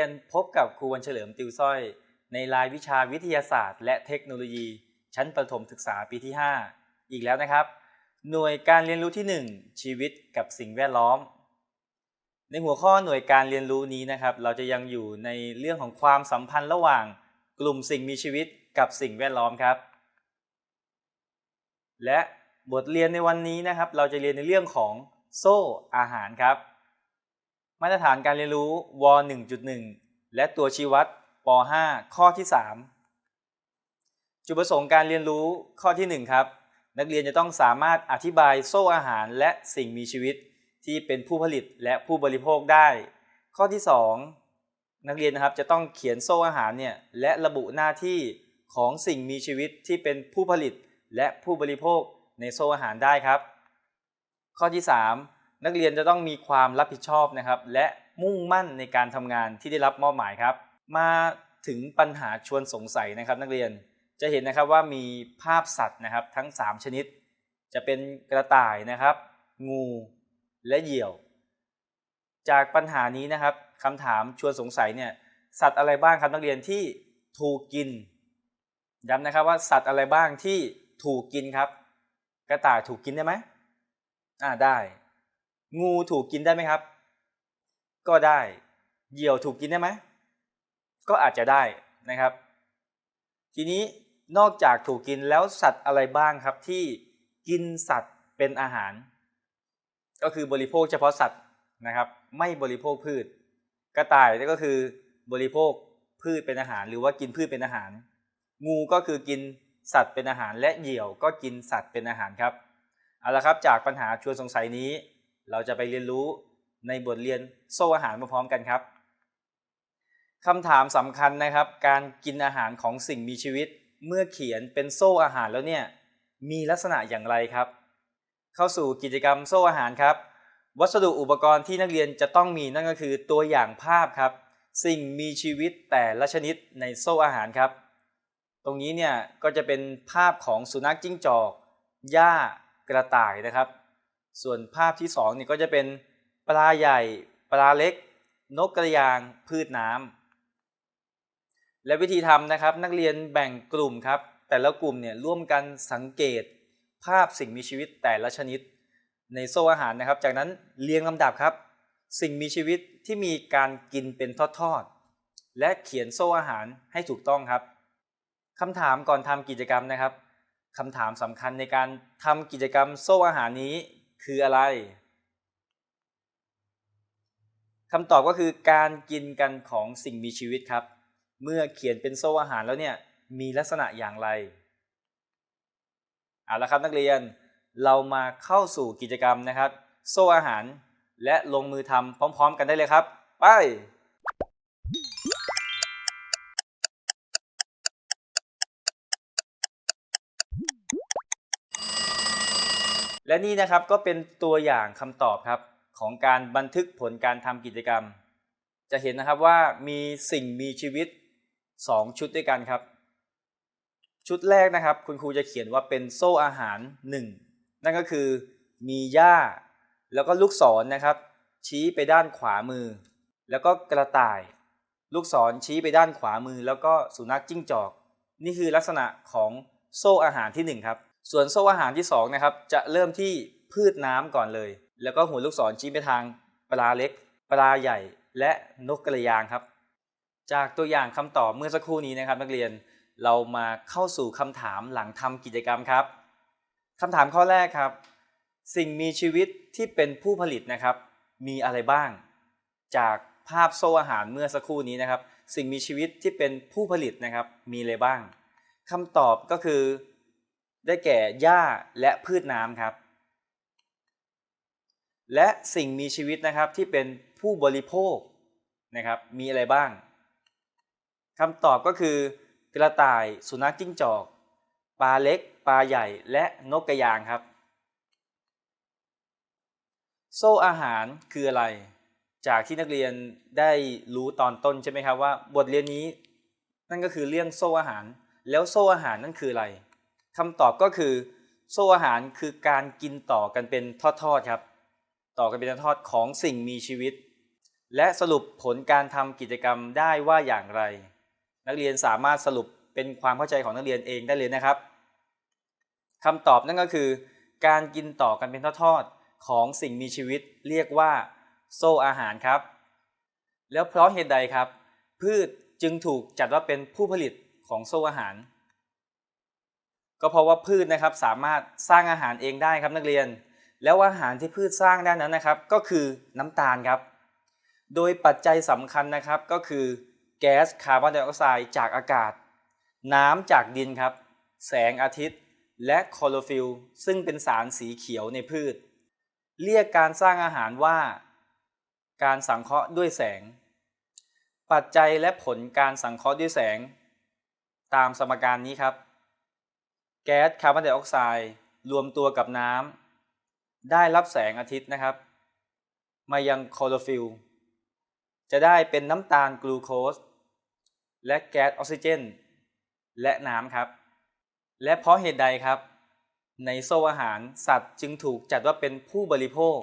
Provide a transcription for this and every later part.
ยนพบกับครูวันเฉลิมติวสร้อย ในรายวิชาวิทยาศาสตร์ และเทคโนโลยี ชั้นประถมศึกษาปีที่ 5 อีกแล้วนะครับ หน่วยการเรียนรู้ที่ 1 ชีวิตกับสิ่งแวดล้อม ในหัวข้อหน่วยการเรียนรู้นี้นะครับ เราจะยังอยู่ในเรื่องของความสัมพันธ์ระหว่าง กลุ่มสิ่งมีชีวิตกับสิ่งแวดล้อมครับ และบทเรียนในวันนี้นะครับ เราจะเรียนในเรื่องของโซ่อาหารครับ มาตรฐานการเรียนรู้ว 1.1 และตัวชี้วัดป .5 ข้อที่ 3 จุดประสงค์การเรียนรู้ข้อที่ 1 ครับ นักเรียนจะต้องสามารถอธิบายโซ่อาหารและสิ่งมีชีวิตที่เป็นผู้ผลิตและผู้บริโภคได้ ข้อที่ 2 นักเรียนนะครับจะต้องเขียนโซ่อาหารเนี่ยและระบุหน้าที่ของสิ่งมีชีวิตที่เป็นผู้ผลิตและผู้บริโภคในโซ่อาหารได้ครับ ข้อที่ 3 นักเรียนจะต้องมีความรับผิดชอบนะครับ และมุ่งมั่นในการทำงานที่ได้รับมอบหมายครับ มาถึงปัญหาชวนสงสัยนะครับ นักเรียนจะเห็นนะครับว่ามีภาพสัตว์นะครับทั้ง 3 ชนิด จะเป็นกระต่ายนะครับ งูและเหยี่ยว จากปัญหานี้นะครับคำถามชวนสงสัยเนี่ยสัตว์อะไรบ้างครับนักเรียนที่ถูกกินย้ำนะครับว่าสัตว์อะไรบ้างที่ถูกกินครับ กระต่ายถูกกินได้ไหมอ่าได้ งูถูกกินได้ไหมครับ ก็ได้ เหยี่ยวถูกกินได้ไหม ก็อาจจะได้นะครับ ทีนี้นอกจากถูกกินแล้วสัตว์อะไรบ้างครับที่กินสัตว์เป็นอาหาร ก็คือบริโภคเฉพาะสัตว์นะครับ ไม่บริโภคพืช กระต่ายก็คือบริโภคพืชเป็นอาหาร หรือว่ากินพืชเป็นอาหาร งูก็คือกินสัตว์เป็นอาหารและเหยี่ยวก็กินสัตว์เป็นอาหารครับเอาละครับจากปัญหาชวนสงสัยนี้ เราจะไปเรียนรู้ในบทเรียนโซ่อาหารมาพร้อมกันครับคำถามสำคัญนะครับ การกินอาหารของสิ่งมีชีวิต เมื่อเขียนเป็นโซ่อาหารแล้วเนี่ยมีลักษณะอย่างไรครับ เข้าสู่กิจกรรมโซ่อาหารครับ วัสดุอุปกรณ์ที่นักเรียนจะต้องมีนั่นก็คือตัวอย่างภาพครับ สิ่งมีชีวิตแต่ละชนิดในโซ่อาหารครับ ตรงนี้เนี่ยก็จะเป็นภาพของสุนัขจิ้งจอกหญ้ากระต่ายนะครับ ส่วนภาพที่2เนี่ยก็จะเป็นปลาใหญ่ปลาเล็ก นกกระยางพืชน้ำและวิธีทำนะครับนักเรียนแบ่งกลุ่มครับ แต่ละกลุ่มเนี่ยร่วมกันสังเกตภาพสิ่งมีชีวิตแต่ละชนิด ในโซ่อาหารนะครับ จากนั้นเรียงลำดับครับ สิ่งมีชีวิตที่มีการกินเป็นทอดๆและเขียนโซ่อาหารให้ถูกต้องครับคำถามก่อนทำกิจกรรมนะครับคำถามสำคัญในการทำกิจกรรมโซ่อาหารนี้ คืออะไรคำตอบก็คือการกินกันของสิ่งมีชีวิตครับ เมื่อเขียนเป็นโซ่อาหารแล้วเนี่ยมีลักษณะอย่างไรเอาละครับนักเรียนเรามาเข้าสู่กิจกรรมนะครับ โซ่อาหารและลงมือทำพร้อม ๆ กันได้เลยครับ ไป และนี่นะครับก็เป็นตัวอย่างคำตอบครับของการบันทึกผลการทำกิจกรรม จะเห็นนะครับว่ามีสิ่งมีชีวิต 2 ชุดด้วยกันครับ ชุดแรกนะครับ คุณครูจะเขียนว่าเป็นโซ่อาหาร 1 นั่นก็คือมีหญ้า แล้วก็ลูกศรนนะครับ ชี้ไปด้านขวามือ แล้วก็กระต่าย ลูกศรชี้ไปด้านขวามือ แล้วก็สุนัขจิ้งจอก นี่คือลักษณะของโซ่อาหารที่ 1 ครับ ส่วนโซ่อาหารที่2นะครับจะเริ่มที่พืชน้ำก่อนเลย แล้วก็หัวลูกศรชี้ไปทางปลาเล็ก ปลาใหญ่และนกกระยางครับ จากตัวอย่างคำตอบเมื่อสักครู่นี้นะครับ นักเรียนเรามาเข้าสู่คำถามหลังทำกิจกรรมครับคำถามข้อแรกครับ สิ่งมีชีวิตที่เป็นผู้ผลิตนะครับ มีอะไรบ้าง จากภาพโซ่อาหารเมื่อสักครู่นี้นะครับ สิ่งมีชีวิตที่เป็นผู้ผลิตนะครับ มีอะไรบ้างคำตอบก็คือ ได้แก่หญ้าและพืชน้ำครับ และสิ่งมีชีวิตนะครับที่เป็นผู้บริโภคนะครับ มีอะไรบ้างคำตอบก็คือกระต่ายสุนัขจิ้งจอก ปลาเล็ก ปลาใหญ่และนกกระยางครับ โซ่อาหารคืออะไร จากที่นักเรียนได้รู้ตอนต้นใช่ไหมครับว่า บทเรียนนี้นั่นก็คือเรื่องโซ่อาหาร แล้วโซ่อาหารนั่นคืออะไร คำตอบก็คือโซ่อาหารคือการกินต่อกันเป็นทอดๆครับ ต่อกันเป็นทอดของสิ่งมีชีวิต และสรุปผลการทำกิจกรรมได้ว่าอย่างไร นักเรียนสามารถสรุปเป็นความเข้าใจของนักเรียนเองได้เลยนะครับคำตอบนั่นก็คือ การกินต่อกันเป็นทอดๆของสิ่งมีชีวิตเรียกว่า โซ่อาหารครับ แล้วเพราะเหตุใดครับ พืชจึงถูกจัดว่าเป็นผู้ผลิตของโซ่อาหาร ก็เพราะว่าพืชนะครับสามารถสร้างอาหารเองได้ครับนักเรียน แล้วอาหารที่พืชสร้างได้นั้นนะครับ ก็คือน้ำตาลครับ โดยปัจจัยสำคัญนะครับก็คือแก๊สคาร์บอนไดออกไซด์จากอากาศ น้ำจากดินครับ แสงอาทิตย์ และคลอโรฟิลซึ่งเป็นสารสีเขียวในพืช เรียกการสร้างอาหารว่า การสังเคราะห์ด้วยแสง ปัจจัยและผลการสังเคราะห์ด้วยแสง ตามสมการนี้ครับ แก๊สคาร์บอนไดออกไซด์รวมตัวกับน้ำได้รับแสงอาทิตย์นะครับ มายังคลอโรฟิลจะได้เป็นน้ำตาลกลูโคส และแก๊สออกซิเจน และน้ำครับ และเพราะเหตุใดครับ ในโซ่อาหารสัตว์จึงถูกจัดว่าเป็นผู้บริโภค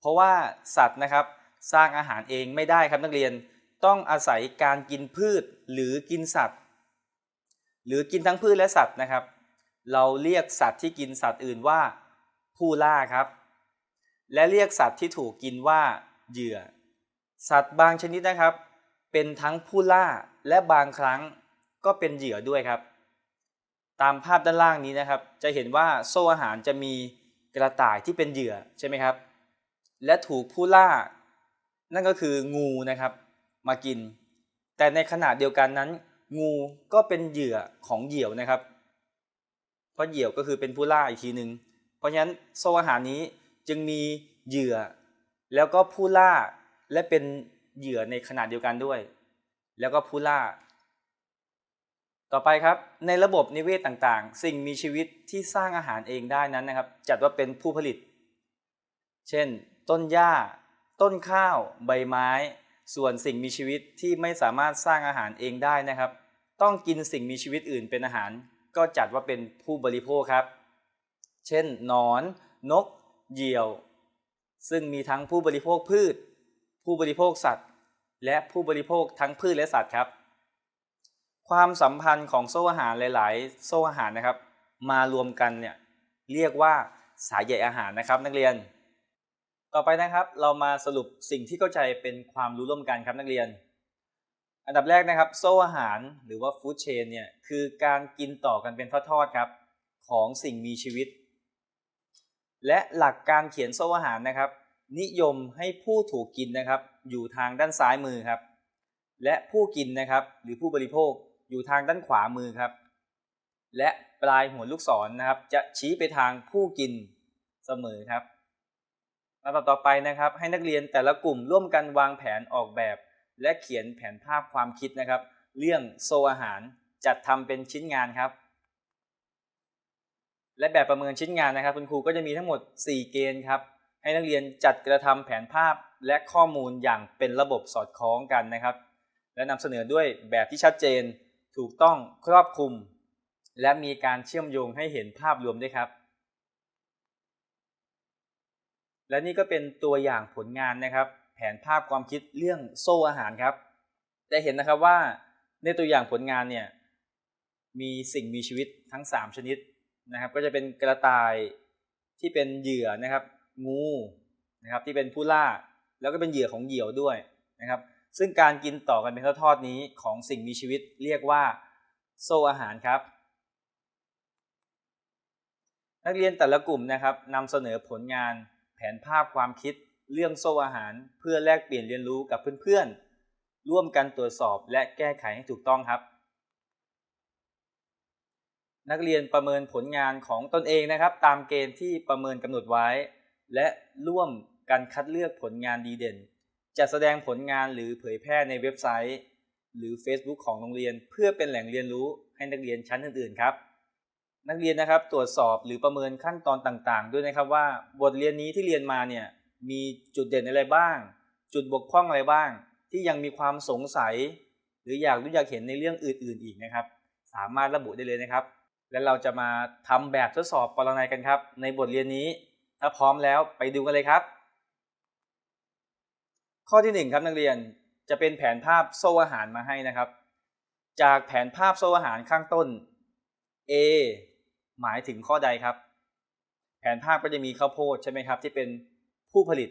เพราะว่าสัตว์นะครับสร้างอาหารเองไม่ได้ครับนักเรียนต้องอาศัยการกินพืชหรือกินสัตว์ หรือกินทั้งพืชและสัตว์นะครับ เราเรียกสัตว์ที่กินสัตว์อื่นว่าผู้ล่าครับ และเรียกสัตว์ที่ถูกกินว่าเหยื่อ สัตว์บางชนิดนะครับ เป็นทั้งผู้ล่าและบางครั้งก็เป็นเหยื่อด้วยครับ ตามภาพด้านล่างนี้นะครับ จะเห็นว่าโซ่อาหารจะมีกระต่ายที่เป็นเหยื่อใช่ไหมครับ และถูกผู้ล่า นั่นก็คืองูนะครับ มากิน แต่ในขณะเดียวกันนั้น งูก็เป็นเหยื่อของเหยี่ยวนะครับ เพราะเหยี่ยวก็คือเป็นผู้ล่าอีกทีหนึ่งเพราะฉะนั้นโซ่อาหารนี้จึงมีเหยื่อ แล้วก็ผู้ล่าและเป็นเหยื่อในขณะเดียวกันด้วย แล้วก็ผู้ล่า ต่อไปครับในระบบนิเวศต่างๆ สิ่งมีชีวิตที่สร้างอาหารเองได้นั้นนะครับ จัดว่าเป็นผู้ผลิต เช่น ต้นหญ้า ต้นข้าว ใบไม้ ส่วนสิ่งมีชีวิตที่ไม่สามารถสร้างอาหารเองได้นะครับ ต้องกินสิ่งมีชีวิตอื่นเป็นอาหาร ก็จัดว่าเป็นผู้บริโภคครับ เช่นนอน นก เหยี่ยว ซึ่งมีทั้งผู้บริโภคพืช ผู้บริโภคสัตว์ และผู้บริโภคทั้งพืชและสัตว์ครับ ความสัมพันธ์ของโซ่อาหารหลาย ๆ โซ่อาหารนะครับ มารวมกันเนี่ยเรียกว่าสายใยอาหารนะครับนักเรียน ต่อไปนะครับเรามาสรุปสิ่งที่เข้าใจเป็นความรู้ร่วมกันครับนักเรียน อันดับแรกนะครับ โซ่อาหารหรือว่าฟู้ดเชนเนี่ยคือการกินต่อกันเป็นทอดๆครับ ของสิ่งมีชีวิต และหลักการเขียนโซ่อาหารนะครับ นิยมให้ผู้ถูกกินนะครับ อยู่ทางด้านซ้ายมือครับ และผู้กินนะครับ หรือผู้บริโภคอยู่ทางด้านขวามือครับ และปลายหัวลูกศรนนะครับ จะชี้ไปทางผู้กินเสมอครับ ลำดับต่อไปนะครับ ให้นักเรียนแต่ละกลุ่มร่วมกันวางแผนออกแบบ และเขียนแผนภาพความคิดนะครับ เรื่องโซอาหารจัดทำเป็นชิ้นงานครับ และแบบประเมินชิ้นงานนะครับ คุณครูก็จะมีทั้งหมด 4 เกณฑ์ครับ ให้นักเรียนจัดกระทำแผนภาพและข้อมูลอย่างเป็นระบบสอดคล้องกันนะครับ และนำเสนอด้วยแบบที่ชัดเจน ถูกต้องครอบคลุม และมีการเชื่อมโยงให้เห็นภาพรวมด้วยครับ และนี่ก็เป็นตัวอย่างผลงานนะครับ แผนภาพความคิดเรื่องโซ่อาหารครับจะเห็นนะครับว่าในตัวอย่างผลงานเนี่ยมีสิ่งมีชีวิตทั้ง 3 ชนิดนะครับ ก็จะเป็นกระต่ายที่เป็นเหยื่อนะครับ งูนะครับที่เป็นผู้ล่า แล้วก็เป็นเหยื่อของเหยี่ยวด้วยนะครับ ซึ่งการกินต่อกันเป็นทอดๆนี้ของสิ่งมีชีวิตเรียกว่าโซ่อาหารครับ นักเรียนแต่ละกลุ่มนะครับนำเสนอผลงาน นภาพความคิด เรื่องโซ่อาหาร เพื่อแลกเปลี่ยนเรียนรู้กับเพื่อนๆ ร่วมกันตรวจสอบและแก้ไขให้ถูกต้องครับ นักเรียนประเมินผลงานของตนเองนะครับ ตามเกณฑ์ที่ประเมินกำหนดไว้ และร่วมกันคัดเลือกผลงานดีเด่น จะแสดงผลงานหรือเผยแพร่ในเว็บไซต์ หรือ Facebook ของโรงเรียน เพื่อเป็นแหล่งเรียนรู้ให้นักเรียนชั้นอื่นๆครับ นักเรียนนะครับตรวจสอบหรือประเมินขั้นตอนต่างๆ ด้วยนะครับว่าบทเรียนนี้ที่เรียนมาเนี่ยมีจุดเด่นอะไรบ้าง จุดบกพร่องอะไรบ้าง ที่ยังมีความสงสัย หรืออยากรู้อยากเห็นในเรื่องอื่น ๆ อีกนะครับ สามารถระบุได้เลยนะครับ และเราจะมาทำแบบทดสอบปรนัยกันครับ ในบทเรียนนี้ ถ้าพร้อมแล้วไปดูกันเลยครับ ข้อที่หนึ่งครับนักเรียนจะเป็นแผนภาพโซ่อาหารมาให้นะครับ จากแผนภาพโซ่อาหารข้างต้น A หมายถึงข้อใดครับ แผนภาพก็จะมีข้าวโพดใช่ไหมครับ ที่เป็นผู้ผลิต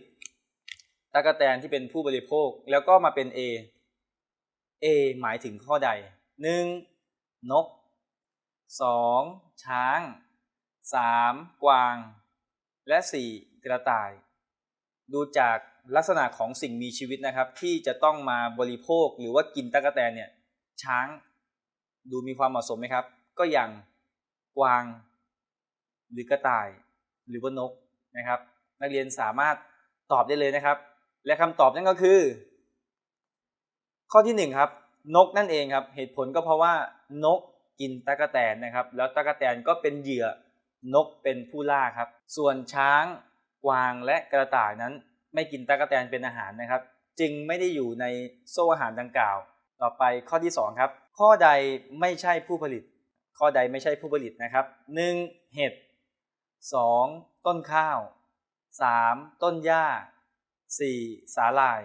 ตะกแตนที่เป็นผู้บริโภค แล้วก็มาเป็น A A หมายถึงข้อใด 1. นก 2. ช้าง 3. กวาง และ 4. กระต่าย ดูจากลักษณะของสิ่งมีชีวิตนะครับ ที่จะต้องมาบริโภคหรือว่ากินตะกแตนเนี่ยช้างดูมีความเหมาะสมไหมครับ ก็ย่าง กวาง หรือกระต่าย หรือว่านกนะครับ นักเรียนสามารถตอบได้เลยนะครับ และคำตอบนั่นก็คือ ข้อที่หนึ่งครับนกนั่นเองครับ เหตุผลก็เพราะว่านกกินตะกะแตนนะครับ แล้วตะกะแตนก็เป็นเหยื่อนกเป็นผู้ล่าครับ ส่วนช้างกวางและกระต่ายนั้น ไม่กินตะกะแตนเป็นอาหารนะครับ จึงไม่ได้อยู่ในโซ่อาหารดังกล่าว ต่อไปข้อที่สองครับ ข้อใดไม่ใช่ผู้ผลิต ข้อใดไม่ใช่ผู้ผลิตนะครับ 1. เห็ด 2. ต้นข้าว 3. ต้นหญ้า 4. สาหร่าย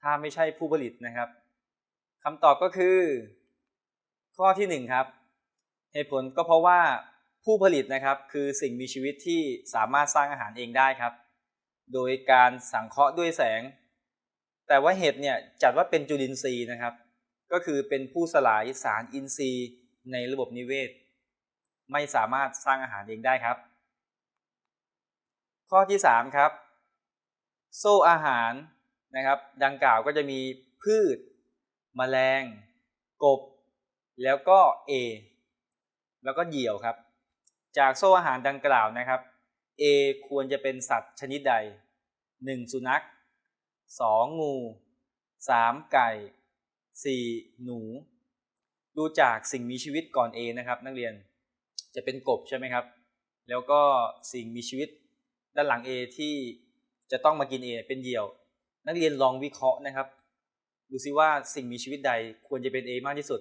ถ้าไม่ใช่ผู้ผลิตนะครับคำตอบก็คือ ข้อที่ 1 ครับ เหตุผลก็เพราะว่าผู้ผลิตนะครับคือสิ่งมีชีวิตที่สามารถสร้างอาหารเองได้ครับ โดยการสังเคราะห์ด้วยแสง แต่ว่าเห็ดเนี่ยจัดว่าเป็นจุลินทรีย์นะครับ ก็คือเป็นผู้สลายสารอินทรีย์ ในระบบนิเวศ ไม่สามารถสร้างอาหารเองได้ครับ ข้อที่ 3 ครับ โซ่อาหารนะครับ ดังกล่าวก็จะมีพืชแมลง กบ แล้วก็ A แล้วก็เหยี่ยวครับ จากโซ่อาหารดังกล่าวนะครับ A ควรจะเป็นสัตว์ชนิดใด 1. สุนัข 2. งู 3. ไก่ 4. หนู ดูจากสิ่งมีชีวิตก่อน A นะครับนักเรียนจะเป็นกบใช่ไหมครับ แล้วก็สิ่งมีชีวิตด้านหลัง A ที่จะต้องมากิน A เป็นเหยี่ยว นักเรียนลองวิเคราะห์นะครับ ดูซิว่าสิ่งมีชีวิตใดควรจะเป็น A มากที่สุด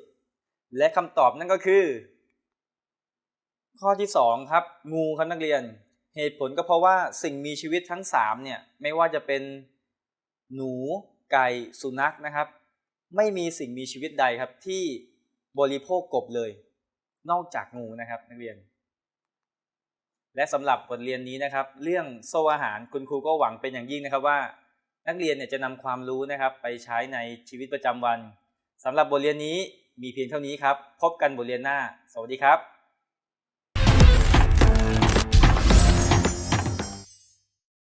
และคำตอบนั่นก็คือ ข้อที่ 2 ครับ งูครับนักเรียน เหตุผลก็เพราะว่าสิ่งมีชีวิตทั้ง3เนี่ยไม่ว่าจะเป็นหนูไก่สุนัขนะครับ ไม่มีสิ่งมีชีวิตใดครับที่ บริโภคกบเลย นอกจากงูนะครับนักเรียน และสำหรับบทเรียนนี้นะครับ เรื่องโซ่อาหารคุณครูก็หวังเป็นอย่างยิ่งนะครับว่า นักเรียนเนี่ยจะนำความรู้นะครับ ไปใช้ในชีวิตประจำวันสำหรับบทเรียนนี้มีเพียงเท่านี้ครับ พบกันบทเรียนหน้า สวัสดีครับ